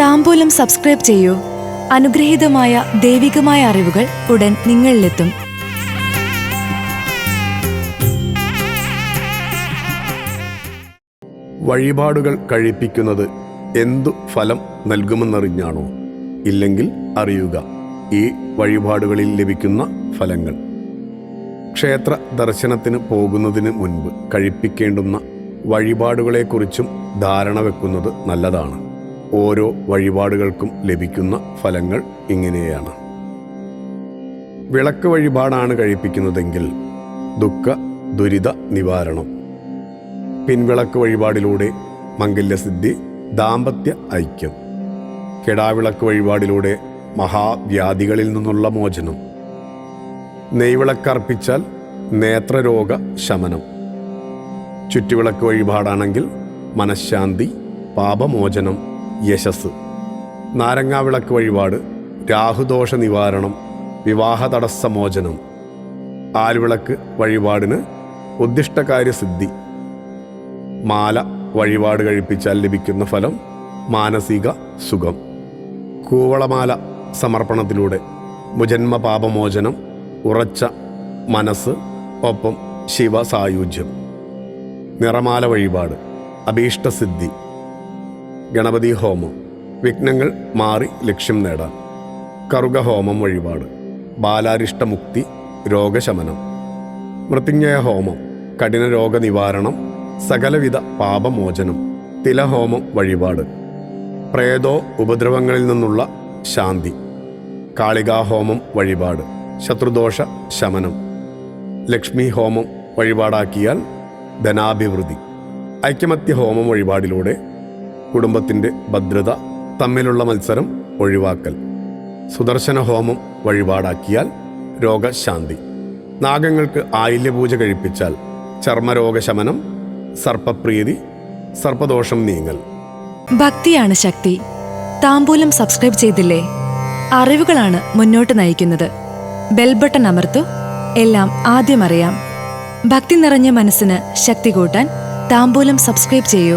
താമ്പൂലം subscribe ചെയ്യൂ. അനുഗ്രഹീതമായ ദൈവികമായ അറിവുകൾ ഉടൻ നിങ്ങളിലെത്തും. വഴിപാടുകൾ കഴിപ്പിക്കുന്നത് എന്തു ഫലം നൽകുമെന്നറിഞ്ഞാണോ? ഇല്ലെങ്കിൽ അറിയുക ഈ വഴിപാടുകളിൽ ലഭിക്കുന്ന ഫലങ്ങൾ. ക്ഷേത്ര ദർശനത്തിന് പോകുന്നതിന് മുൻപ് കഴിപ്പിക്കേണ്ടുന്ന വഴിപാടുകളെക്കുറിച്ചും ധാരണ വെക്കുന്നത് നല്ലതാണ്. ഓരോ വഴിപാടുകൾക്കും ലഭിക്കുന്ന ഫലങ്ങൾ ഇങ്ങനെയാണ്. വിളക്ക് വഴിപാടാണ് കഴിപ്പിക്കുന്നതെങ്കിൽ ദുഃഖ ദുരിത നിവാരണം. പിൻവിളക്ക് വഴിപാടിലൂടെ മംഗല്യസിദ്ധി ദാമ്പത്യ ഐക്യം. കെടാവിളക്ക് വഴിപാടിലൂടെ മഹാവ്യാധികളിൽ നിന്നുള്ള മോചനം. നെയ്വിളക്കർപ്പിച്ചാൽ നേത്രരോഗ ശമനം. ചുറ്റുവിളക്ക് വഴിപാടാണെങ്കിൽ മനഃശാന്തി പാപമോചനം. യശസ്. നാരങ്ങാവിളക്ക് വഴിപാട് രാഹുദോഷ നിവാരണം വിവാഹ തടസ്സമോചനം ആൽവിളക്ക് വഴിപാടിന് ഉദ്ദിഷ്ടകാര്യസിദ്ധി. മാല വഴിപാട് കഴിപ്പിച്ചാൽ ലഭിക്കുന്ന ഫലം മാനസിക സുഖം. കൂവളമാല സമർപ്പണത്തിലൂടെ മുജന്മ പാപമോചനം ഉറച്ച മനസ്സ് ഒപ്പം ശിവസായുജ്യം. നിറമാല വഴിപാട് അഭീഷ്ടസിദ്ധി. ഗണപതി ഹോമം. വിഘ്നങ്ങൾ മാറി ലക്ഷ്യം നേടാം കറുക ഹോമം വഴിപാട്. ബാലാരിഷ്ടമുക്തി രോഗശമനം. മൃത്യുഞ്ജയ ഹോമം. കഠിന രോഗനിവാരണം സകലവിധ പാപമോചനം. തിലഹോമം വഴിപാട്. പ്രേതോ ഉപദ്രവങ്ങളിൽ നിന്നുള്ള ശാന്തി. കാളികാഹോമം വഴിപാട്. ശത്രുദോഷ ശമനം. ലക്ഷ്മി ഹോമം വഴിപാടാക്കിയാൽ ധനാഭിവൃദ്ധി. ഐക്യമത്യ ഹോമം വഴിപാടിലൂടെ കുടുംബത്തിന്റെ ഭദ്രത തമ്മിലുള്ള മത്സരം ഒഴിവാക്കൽ. സുദർശന ഹോമം വഴിപാടാക്കിയാൽ രോഗശാന്തി. നാഗങ്ങൾക്ക് ആയില്യപൂജ കഴിപ്പിച്ചാൽ ചർമ്മരോഗശമനം സർപ്പപ്രീതി സർപ്പദോഷം നീങ്ങൽ. ഭക്തിയാണ് ശക്തി. താമ്പൂലം സബ്സ്ക്രൈബ് ചെയ്തില്ലേ? അറിവുകളാണ് മുന്നോട്ട് നയിക്കുന്നത്. ബെൽബട്ടൺ അമർത്തു. എല്ലാം ആദ്യം അറിയാം. ഭക്തി നിറഞ്ഞ മനസ്സിന് ശക്തി കൂട്ടാൻ താമ്പൂലം സബ്സ്ക്രൈബ് ചെയ്യൂ.